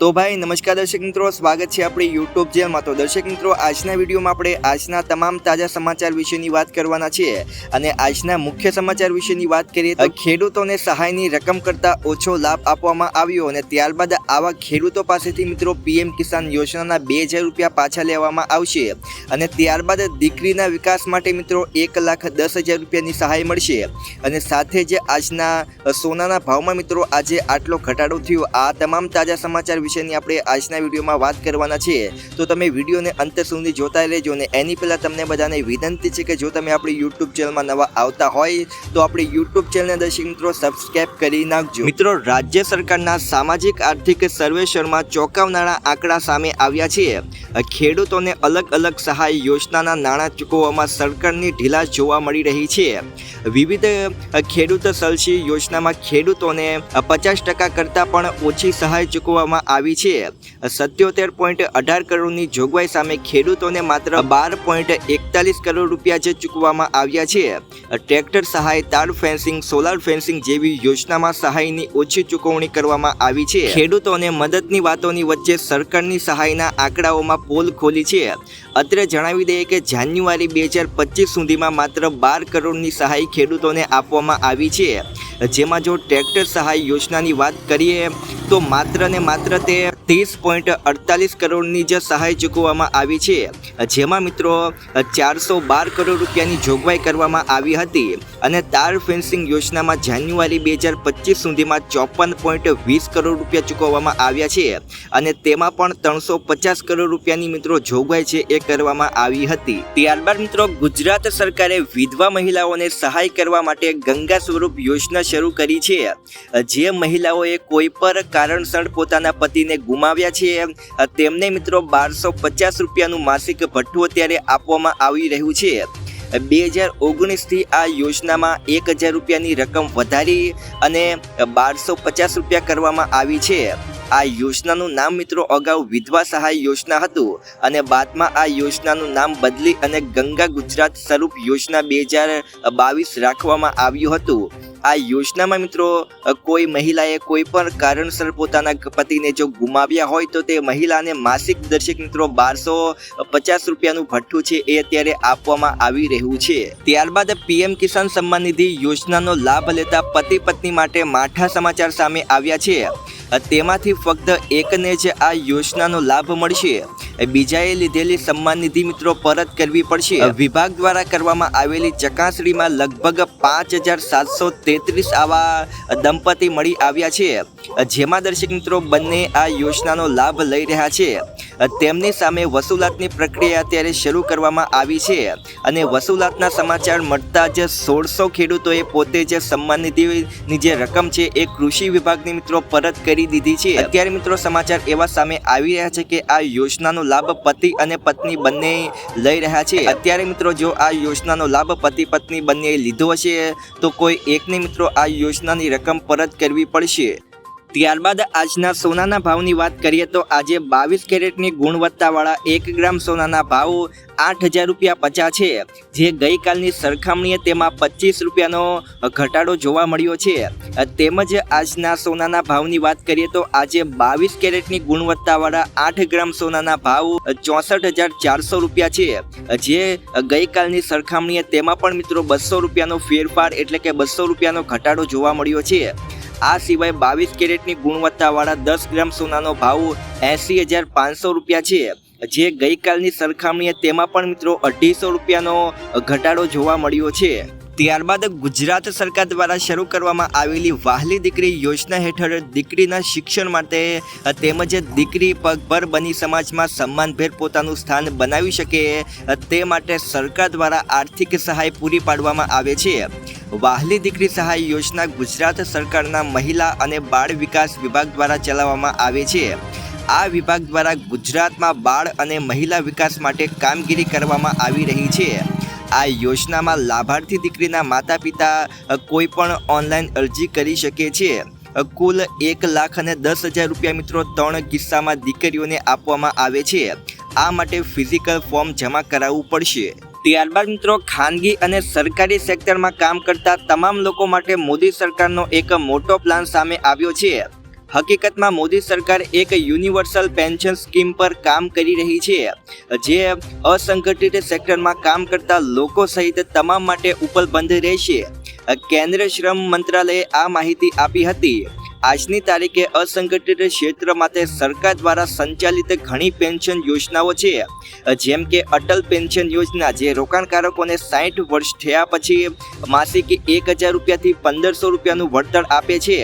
તો ભાઈ, નમસ્કાર દર્શક મિત્રો, સ્વાગત છે આપણી યુટ્યુબ ચેનલમાં તો દર્શક મિત્રો, આજના વિડીયોમાં આપણે આજના તમામ તાજા સમાચાર વિશેની વાત કરવાના છીએ. અને આજના મુખ્ય સમાચાર વિશેની વાત કરીએ તો ખેડૂતોને સહાયની રકમ કરતાં ઓછો લાભ આપવામાં આવ્યો અને ત્યારબાદ આવા ખેડૂતો પાસેથી મિત્રો પીએમ કિસાન યોજનાના બે હજાર રૂપિયા પાછા લેવામાં આવશે. અને ત્યારબાદ દીકરીના વિકાસ માટે મિત્રો એક લાખ દસ હજાર રૂપિયાની સહાય મળશે. અને સાથે જે આજના સોનાના ભાવમાં મિત્રો આજે આટલો ઘટાડો થયો. આ તમામ તાજા સમાચાર વિશેની આપણે આજના વિડીયોમાં વાત કરવાના છે તો તમે વિડીયોને અંત સુધી જોતા રહેજો ને એની પહેલાં તમને બધાને વિનંતી છે કે જો તમે આપણી યુટ્યુબ ચેનલમાં નવા આવતા હોય, તો આપણી યુટ્યુબ ચેનલને દર્શક મિત્રો સબસ્ક્રાઈબ કરી નાખજો. મિત્રો, રાજ્ય સરકારના સામાજિક આર્થિક સર્વેક્ષણમાં ચોંકાવનારા આંકડા સામે આવ્યા છે. ખેડૂતોને અલગ અલગ સહાય યોજનાના નાણાં ચૂકવવામાં સરકારની ઢીલાશ જોવા મળી રહી છે. વિવિધ ખેડૂત સલસી યોજનામાં ખેડૂતોને પચાસ ટકા કરતાં પણ ઓછી સહાય ચૂકવવામાં આવી છે. સત્યોતેર પોઈન્ટ અઢાર કરોડની જોગવાઈ સામે ખેડૂતોને માત્ર બાર પોઈન્ટ એકતાલીસ કરોડ રૂપિયા જે ચૂકવવામાં આવ્યા છે. ટ્રેક્ટર સહાય, તાર ફેન્સિંગ, સોલાર ફેન્સિંગ જેવી યોજનામાં સહાયની ઓછી ચૂકવણી કરવામાં આવી છે. ખેડૂતોને મદદની વાતોની વચ્ચે સરકારની સહાયના આંકડાઓમાં પોલ ખોલી છે. અત્રે જણાવી દઈએ કે જાન્યુઆરી બે હજાર પચીસ સુધીમાં માત્ર બાર કરોડની સહાય ખેડૂતોને આપવામાં આવી છે. જેમાં જો ટ્રેક્ટર સહાય યોજનાની વાત કરીએ, તો માત્ર ને માત્ર તે ત્રીસ પોઈન્ટ અડતાલીસ કરોડની જ સહાય ચૂકવવામાં આવી છે. જેમાં મિત્રો ચારસો બાર કરોડ રૂપિયાની જોગવાઈ કરવામાં આવી હતી અને તાર ફેન્સિંગ યોજનામાં જાન્યુઆરી બે હજાર પચીસ સુધીમાં ચોપન પોઈન્ટ વીસ કરોડ રૂપિયા ચૂકવવામાં આવ્યા છે અને તેમાં પણ ત્રણસો પચાસ કરોડ રૂપિયાની મિત્રો જોગવાઈ છે એ કરવામાં આવી હતી. ત્યારબાદ મિત્રો ગુજરાત સરકારે વિધવા મહિલાઓને સહાય કરવા માટે ગંગા સ્વરૂપ યોજના શરૂ કરી છે. જે મહિલાઓએ કોઈ પણ કારણસર પોતાના પતિને ગુમાવ્યા છે તેમને મિત્રો બારસો પચાસ રૂપિયાનું માસિક ભથ્થું અત્યારે આપવામાં આવી રહ્યું છે. બે હજાર ઓગણીસથી આ યોજનામાં એક હજાર રૂપિયાની રકમ વધારી અને બારસો પચાસ રૂપિયા કરવામાં આવી છે. આ યોજનાનું નામ મિત્રો અગાઉ વિધવા સહાય યોજના હતું અને બાદમાં આ યોજનાનું નામ બદલી અને ગંગા ગુજરાત સ્વરૂપ યોજના બે હજાર બાવીસ રાખવામાં આવ્યું હતું. આ યોજનામાં મિત્રો કોઈ મહિલાએ કોઈ પણ કારણસર પોતાના પતિને જો ગુમાવ્યા હોય તો તે મહિલાને માસિક દર્શક મિત્રો બારસો પચાસ રૂપિયાનું ભઠ્ઠું છે એ અત્યારે આપવામાં આવી રહ્યું છે. ત્યારબાદ પીએમ કિસાન સન્માન નિધિ યોજનાનો લાભ લેતા પતિ પત્ની માટે માઠા સમાચાર સામે આવ્યા છે. તેમાંથી ફક્ત એકને જ આ યોજનાનો લાભ મળશે. બીજાએ લીધેલી સન્માન નિધિ મિત્રો પરત કરવી પડશે. વિભાગ દ્વારા કરવામાં આવેલી ચકાસણીમાં લગભગ પાંચ હજાર સાતસો તેત્રીસ આવા દંપતી મળી આવ્યા છે. જેમાં દર્શક મિત્રો બંને આ યોજનાનો લાભ લઈ રહ્યા છે. તેમની સામે વસૂલાતની પ્રક્રિયા અત્યારે શરૂ કરવામાં આવી છે. અને વસૂલાતના સમાચાર મળતા જ સોળસો ખેડૂતોએ પોતે જે સન્માન નિધિની જે રકમ છે એ કૃષિ વિભાગની મિત્રો પરત કરી દીધી છે. અત્યારે મિત્રો સમાચાર એવા સામે આવી રહ્યા છે કે આ યોજનાનો લાભ પતિ અને પત્ની બંને લઈ રહ્યા છે. અત્યારે મિત્રો જો આ યોજનાનો લાભ પતિ પત્ની બંને લીધો હશે તો કોઈ એકને મિત્રો આ યોજનાની રકમ પરત કરવી પડશે. ત્યારબાદ આજના સોનાના ભાવની વાત કરીએ તો આજે બાવીસ કેરેટની ગુણવત્તાવાળા એક ગ્રામ સોનાના ભાવ આઠ હજાર રૂપિયા પચાસ છે. જે ગઈકાલની સરખામણીએ તેમાં પચીસ રૂપિયાનો ઘટાડો જોવા મળ્યો છે. તેમજ આજના સોનાના ભાવની વાત કરીએ તો આજે બાવીસ કેરેટની ગુણવત્તાવાળા આઠ ગ્રામ સોનાના ભાવ ચોસઠ હજાર ચારસો રૂપિયા છે. જે ગઈકાલની સરખામણીએ તેમાં પણ મિત્રો બસો રૂપિયાનો ફેરફાર એટલે કે બસો રૂપિયાનો ઘટાડો જોવા મળ્યો છે. આ સિવાય બાવીસ કેરેટની ગુણવત્તાવાળા દસ ગ્રામ સોનાનો ભાવ એંસી હજાર પાંચસો રૂપિયા છે. જે ગઈકાલની સરખામણીએ તેમાં પણ મિત્રો અઢીસો રૂપિયાનો ઘટાડો જોવા મળ્યો છે. ત્યારબાદ ગુજરાત સરકાર દ્વારા શરૂ કરવામાં આવેલી વાહલી દીકરી યોજના હેઠળ દીકરીના શિક્ષણ માટે તેમજ દીકરી પગભર બની સમાજમાં સન્માનભેર પોતાનું સ્થાન બનાવી શકે તે માટે સરકાર દ્વારા આર્થિક સહાય પૂરી પાડવામાં આવે છે. વાહલી દીકરી સહાય યોજના ગુજરાત સરકારના મહિલા અને બાળ વિકાસ વિભાગ દ્વારા ચલાવવામાં આવે છે. આ વિભાગ દ્વારા ગુજરાતમાં બાળ અને મહિલા વિકાસ માટે કામગીરી કરવામાં આવી રહી છે. આ યોજનામાં લાભાર્થી દીકરીના માતા પિતા કોઈ પણ ઓનલાઈન અરજી કરી શકે છે. કુલ એક લાખ અને દસ હજાર રૂપિયા મિત્રો ત્રણ કિસ્સામાં દીકરીઓને આપવામાં આવે છે. આ માટે ફિઝિકલ ફોર્મ જમા કરાવવું પડશે. ત્યારબાદ મિત્રો, ખાનગી અને સરકારી સેક્ટરમાં કામ કરતા તમામ લોકો માટે મોદી સરકારનો એક મોટો પ્લાન સામે આવ્યો છે. હકીકતમાં મોદી સરકાર એક યુનિવર્સલ પેન્શન સ્કીમ પર કામ કરી રહી છે, જે અસંગઠિત સેક્ટરમાં કામ કરતા લોકો સહિત તમામ માટે ઉપલબ્ધ રહેશે. કેન્દ્રીય શ્રમ મંત્રાલયે આ માહિતી આપી હતી. આજની તારીખે અસંગઠિત ક્ષેત્ર માટે સરકાર દ્વારા સંચાલિત ઘણી પેન્શન યોજનાઓ છે, જેમ કે અટલ પેન્શન યોજના, જે રોકાણકારકોને સાઠ વર્ષ થયા પછી માસિક એક હજાર રૂપિયાથી પંદરસો રૂપિયાનું વળતર આપે છે.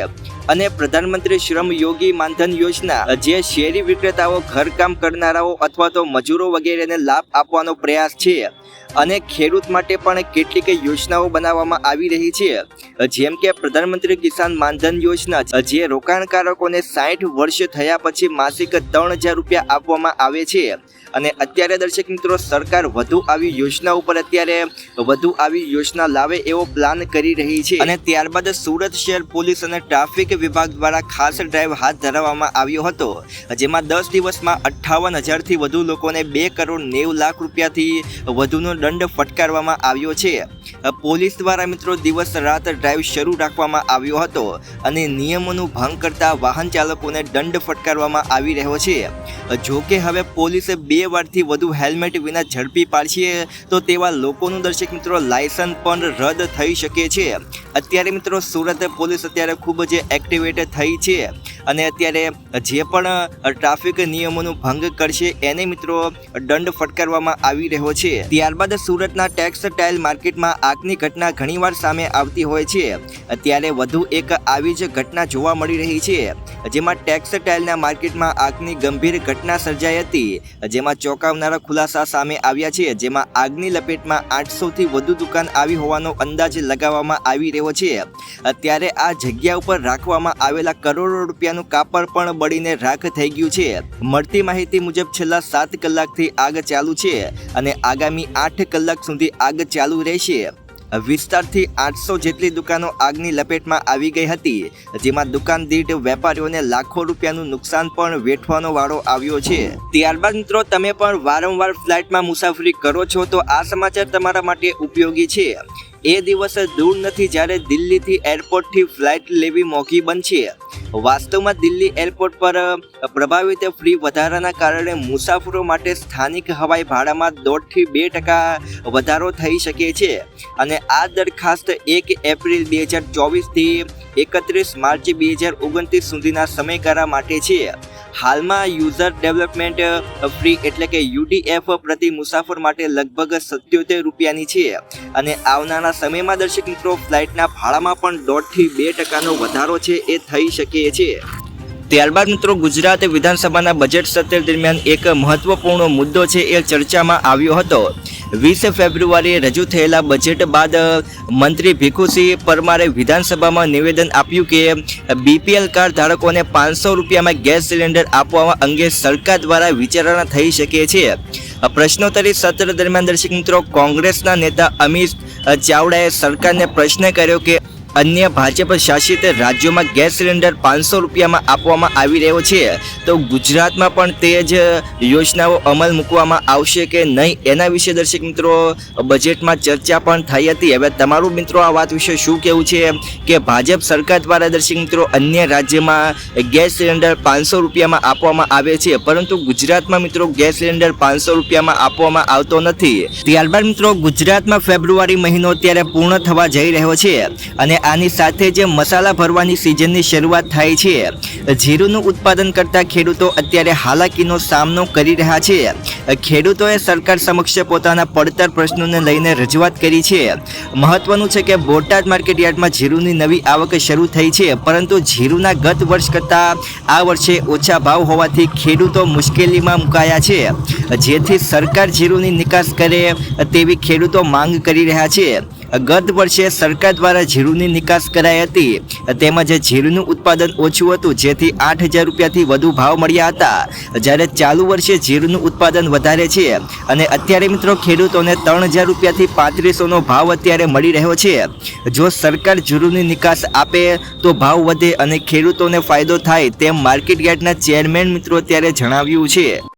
અને પ્રધાનમંત્રી શ્રમ યોગી માનધન યોજના, જે શેરી વિક્રેતાઓ ઘરકામ કરનારાઓ અથવા તો મજૂરો વગેરેને લાભ આપવાનો પ્રયાસ છે. અને ખેડૂત માટે પણ કેટલીક યોજનાઓ બનાવવામાં આવી રહી છે. જેમ કે પ્રધાનમંત્રી કિસાન માનધન યોજના, જે રોકાણકારકોને સાઠ વર્ષ થયા પછી માસિક ત્રણ હજાર રૂપિયા આપવામાં આવે છે. અને અત્યારે દર્શક મિત્રો સરકાર વધુ આવી યોજના ઉપર અત્યારે વધુ આવી યોજના લાવે એવો પ્લાન કરી રહી છે. અને ત્યારબાદ સુરત શહેર પોલીસ અને ટ્રાફિક વિભાગ દ્વારા ખાસ ડ્રાઈવ હાથ ધરવામાં આવ્યો હતો. જેમાં દસ દિવસમાં અઠ્ઠાવન હજારથી વધુ લોકોને બે કરોડ નેવું લાખ રૂપિયાથી વધુનો દંડ ફટકારવામાં આવ્યો છે. પોલીસ દ્વારા મિત્રો દિવસ રાત ડ્રાઈવ શરૂ રાખવામાં આવ્યો હતો અને નિયમોનું ભંગ કરતા વાહન ચાલકોને દંડ ફટકારવામાં આવી રહ્યો છે. જો કે હવે પોલીસે બે વારથી વધુ હેલ્મેટ વિના ઝડપી પાડશે. તો તેવા લોકોનું દર્શક મિત્રો લાયસન્સ પણ રદ થઈ શકે છે. અત્યારે મિત્રો, સુરત પોલીસ અત્યારે ખૂબ જ એક્ટિવેટ થઈ છે. અને અત્યારે જે પણ ટ્રાફિક નિયમોનો ભંગ કરશે એને મિત્રો દંડ ફટકારવામાં આવી રહ્યો છે. ત્યારબાદ સુરતના ટેક્સટાઇલ માર્કેટમાં આગની ઘટના ઘણીવાર સામે આવતી હોય છે. અત્યારે વધુ એક આવી જ ઘટના જોવા મળી રહી છે. જેમાં ટેક્સટાઇલના માર્કેટમાં આગની ગંભીર ઘટના સર્જાઈ હતી. જેમાં ચોંકાવનારા ખુલાસા સામે આવ્યા છે. જેમાં આગની લપેટમાં આઠસોથી વધુ દુકાન આવી હોવાનો અંદાજ લગાવવામાં આવી રહ્યો છે. ત્યારે આ જગ્યા ઉપર રાખવામાં આવેલા કરોડો રૂપિયાનું કાપડ પણ બળીને રાખ થઈ ગયું છે. મળતી માહિતી મુજબ છેલ્લા સાત કલાકથી આગ ચાલુ છે અને આગામી આઠ કલાક સુધી આગ ચાલુ રહેશે. વિસ્તારથી આઠસો જેટલી દુકાનો આગની લપેટમાં આવી ગઈ હતી, જેમાં દુકાન દીઠ વેપારીઓને લાખો રૂપિયાનું નુકસાન પણ વેઠવાનો વારો આવ્યો છે. ત્યારબાદ મિત્રો, તમે પણ વારંવાર ફ્લાઇટમાં મુસાફરી કરો છો તો આ સમાચાર તમારા માટે ઉપયોગી છે. એ દિવસ દૂર નથી જ્યારે દિલ્હીથી એરપોર્ટથી ફ્લાઇટ લેવી મોંઘી બનશે. વાસ્તવમાં દિલ્હી એરપોર્ટ પર પ્રભાવિત ફ્રી વધારાના કારણે મુસાફરો માટે સ્થાનિક હવાઈ ભાડામાં દોઢથી બે ટકા વધારો થઈ શકે છે. અને આ દરખાસ્ત એક એપ્રિલ બે હજાર ચોવીસથી એકત્રીસ માર્ચ બે હજાર ઓગણત્રીસ સુધીના સમયગાળા માટે છે. હાલમાં યુઝર ડેવલપમેન્ટ ફ્રી એટલે કે યુડીએફ પ્રતિ મુસાફર માટે લગભગ સત્યોતેર રૂપિયાની છે. અને આવનારા સમયમાં દર્શક મિત્રો, ફ્લાઇટના ભાડામાં પણ દોઢથી બે ટકાનો વધારો છે એ થઈ શકે છે. ત્યારબાદ મિત્રો, ગુજરાત વિધાનસભાના બજેટ સત્ર દરમિયાન એક મહત્વપૂર્ણ મુદ્દો છે એ ચર્ચામાં આવ્યો હતો. વીસ ફેબ્રુઆરીએ રજૂ થયેલા બજેટ બાદ મંત્રી ભીખુસિંહ પરમારે વિધાનસભામાં નિવેદન આપ્યું કે બીપીએલ કાર્ડ ધારકોને પાંચસો રૂપિયામાં ગેસ સિલિન્ડર આપવા અંગે સરકાર દ્વારા વિચારણા થઈ શકે છે. પ્રશ્નોત્તરી સત્ર દરમિયાન દર્શક મિત્રો, કોંગ્રેસના નેતા અમિત ચાવડાએ સરકારને પ્રશ્ન કર્યો કે અન્ય ભાજપ શાસિત રાજ્યોમાં ગેસ સિલિન્ડર પાંચસો રૂપિયામાં આપવામાં આવી રહ્યો છે. તો ગુજરાતમાં પણ તે જ યોજનાઓ અમલ મૂકવામાં આવશે કે નહીં એના વિશે દર્શક મિત્રો, બજેટમાં ચર્ચા પણ થઈ હતી. હવે તમારું મિત્રો આ વાત વિશે શું કહેવું છે? કે ભાજપ સરકાર દ્વારા દર્શક મિત્રો અન્ય રાજ્યમાં ગેસ સિલિન્ડર પાંચસો રૂપિયામાં આપવામાં આવે છે, પરંતુ ગુજરાતમાં મિત્રો ગેસ સિલિન્ડર પાંચસો રૂપિયામાં આપવામાં આવતો નથી. ત્યારબાદ મિત્રો ગુજરાતમાં ફેબ્રુઆરી મહિનો અત્યારે પૂર્ણ થવા જઈ રહ્યો છે અને આની સાથે જે મસાલા ભરવાની સિઝનની શરૂઆત થાય છે. જીરુનું ઉત્પાદન કરતા ખેડૂતો અત્યારે હાલાકીનો સામનો કરી રહ્યા છે. ખેડૂતોએ સરકાર સમક્ષ પોતાના પડતર પ્રશ્નોને લઈને રજૂઆત કરી છે. મહત્વનું છે કે બોટાદ માર્કેટ યાર્ડમાં જીરુની નવી આવક શરૂ થઈ છે, પરંતુ જીરુના ગત વર્ષ કરતાં આ વર્ષે ઓછા ભાવ હોવાથી ખેડૂતો મુશ્કેલીમાં મુકાયા છે. જેથી સરકાર જીરુની નિકાસ કરે તેવી ખેડૂતો માંગ કરી રહ્યા છે. ગત વર્ષે સરકાર દ્વારા જીરુની નિકાસ કરાઈ હતી. તેમજ જીરુનું ઉત્પાદન ઓછું હતું, જેથી આઠ હજાર રૂપિયાથી વધુ ભાવ મળ્યા હતા. જ્યારે ચાલુ વર્ષે જીરુનું ઉત્પાદન વધારે છે અને અત્યારે મિત્રો ખેડૂતોને ત્રણ હજાર રૂપિયાથી પાંત્રીસોનો ભાવ અત્યારે મળી રહ્યો છે. જો સરકાર જીરુની નિકાસ આપે તો ભાવ વધે અને ખેડૂતોને ફાયદો થાય તેમ માર્કેટ યાર્ડના ચેરમેન મિત્રો અત્યારે જણાવ્યું છે.